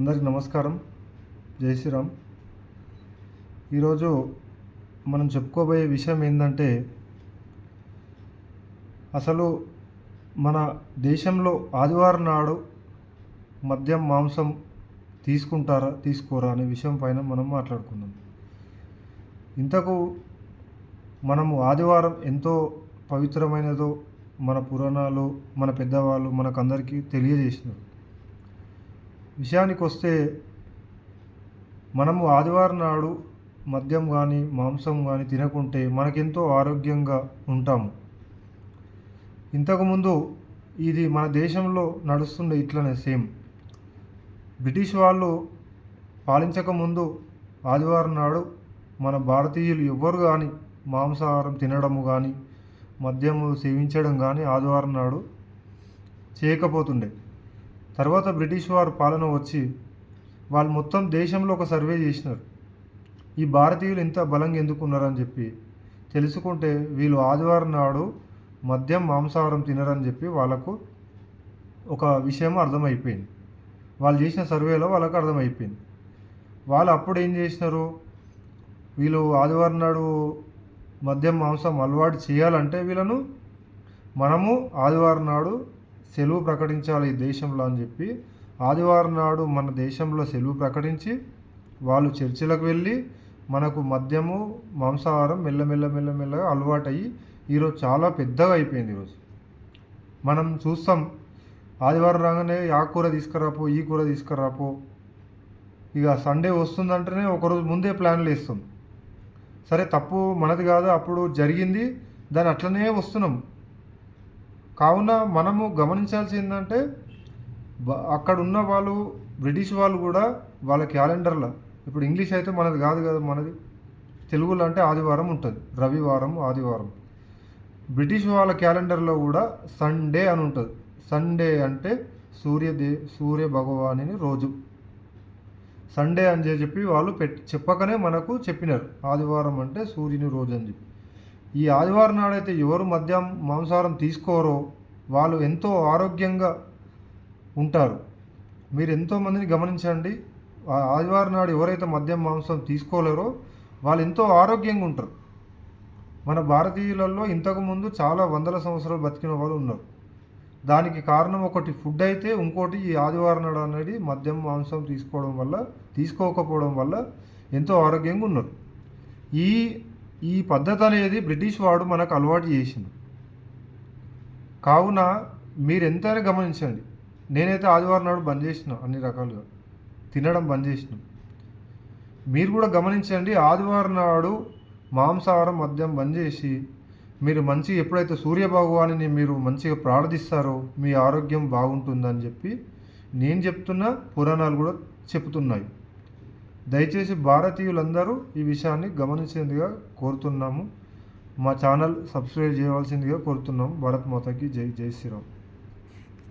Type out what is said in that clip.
అందరికి నమస్కారం. జై శ్రీరామ్. ఈరోజు మనం చెప్పుకోబోయే విషయం ఏంటంటే అసలు మన దేశంలో ఆదివారం నాడు మద్యం మాంసం తీసుకుంటారా తీసుకోరా అనే విషయం పైన మనం మాట్లాడుకుందాం. ఇంతకు మనము ఆదివారం ఎంతో పవిత్రమైనదో మన పురాణాలు మన పెద్దవాళ్ళు మనకందరికీ తెలియజేసినారు. విషయానికి వస్తే మనము ఆదివారం నాడు మద్యం కానీ మాంసం కానీ తినకుంటే మనకెంతో ఆరోగ్యంగా ఉంటాము. ఇంతకుముందు ఇది మన దేశంలో నడుస్తుండే ఇట్లనే సేమ్. బ్రిటిష్ వాళ్ళు పాలించకముందు ఆదివారం నాడు మన భారతీయులు ఎవ్వరు కానీ మాంసాహారం తినడము కానీ మద్యము సేవించడం కానీ ఆదివారం నాడు చేయకపోతుండే. తర్వాత బ్రిటిష్ వారు పాలన వచ్చి వాళ్ళు మొత్తం దేశంలో ఒక సర్వే చేసినారు. ఈ భారతీయులు ఇంత బలంగా ఎందుకు ఉన్నారని చెప్పి తెలుసుకుంటే వీళ్ళు ఆదివారం నాడు మద్యం మాంసాహారం తినరని చెప్పి వాళ్ళకు ఒక విషయం అర్థమైపోయింది. వాళ్ళు చేసిన సర్వేలో వాళ్ళకు అర్థమైపోయింది. వాళ్ళు అప్పుడు ఏం చేసినారు? వీళ్ళు ఆదివారం నాడు మద్యం మాంసం అలవాటు చేయాలంటే వీళ్ళను మనము ఆదివారం నాడు సెలవు ప్రకటించాలి ఈ దేశంలో అని చెప్పి ఆదివారం నాడు మన దేశంలో సెలవు ప్రకటించి వాళ్ళు చర్చిలకు వెళ్ళి మనకు మద్యము మాంసాహారం మెల్లమెల్ల మెల్లమెల్లగా అలవాటయ్యి ఈరోజు చాలా పెద్దగా అయిపోయింది ఈరోజు. మనం చూస్తాం ఆదివారం రాగానే ఆ కూర తీసుకురాపో ఈ కూర తీసుకురాపో. ఇక సండే వస్తుందంటేనే ఒకరోజు ముందే ప్లాన్లు వేస్తాం. సరే తప్పు మనది కాదు అప్పుడు జరిగింది దాని అట్లనే వస్తున్నాం. కావున మనము గమనించాల్సి ఏంటంటే అక్కడ ఉన్న వాళ్ళు బ్రిటిష్ వాళ్ళు కూడా వాళ్ళ క్యాలెండర్లో ఇప్పుడు ఇంగ్లీష్ అయితే మనది కాదు కదా మనది తెలుగులో అంటే ఆదివారం ఉంటుంది రవివారం ఆదివారం. బ్రిటిష్ వాళ్ళ క్యాలెండర్లో కూడా సండే అని ఉంటుంది. సండే అంటే సూర్యదే సూర్య భగవాని రోజు. సండే అని చెప్పి వాళ్ళు పెట్టి చెప్పకనే మనకు చెప్పినారు. ఆదివారం అంటే సూర్యుని రోజు అని చెప్పి. ఈ ఆదివారం నాడైతే ఎవరు మద్యం మాంసాహారం తీసుకోరో వాళ్ళు ఎంతో ఆరోగ్యంగా ఉంటారు. మీరు ఎంతో మందిని గమనించండి. ఆదివారం నాడు ఎవరైతే మద్యం మాంసం తీసుకోలేరో వాళ్ళు ఎంతో ఆరోగ్యంగా ఉంటారు. మన భారతీయులలో ఇంతకుముందు చాలా వందల సంవత్సరాలు బతికిన వాళ్ళు ఉన్నారు. దానికి కారణం ఒకటి ఫుడ్ అయితే ఇంకోటి ఈ ఆదివారం నాడు అనేది మద్యం మాంసం తీసుకోవడం వల్ల తీసుకోకపోవడం వల్ల ఎంతో ఆరోగ్యంగా ఉన్నారు. ఈ ఈ పద్ధతి అనేది బ్రిటిష్ వాడు మనకు అలవాటు చేసింది కావున మీరు ఎంతైనా గమనించండి. నేనైతే ఆదివారం నాడు బంద్ చేసిన అన్ని రకాలుగా. తినడం బంద్ చేసిన. మీరు కూడా గమనించండి ఆదివారం నాడు మాంసాహారం మద్యం బంద్ చేసి మీరు మంచి ఎప్పుడైతే సూర్య భగవాని మీరు మంచిగా ప్రార్థిస్తారో మీ ఆరోగ్యం బాగుంటుందని చెప్పి నేను చెప్తున్న పురాణాలు కూడా చెప్తున్నాయి. దయచేసి భారతీయులందరూ ఈ విషయాన్ని గమనించేందుగా కోరుతున్నాము. మా ఛానల్ సబ్స్క్రైబ్ చేయవలసిందిగా కోరుతున్నాము. భారత్ మాతకి జై జై శ్రీరామ్.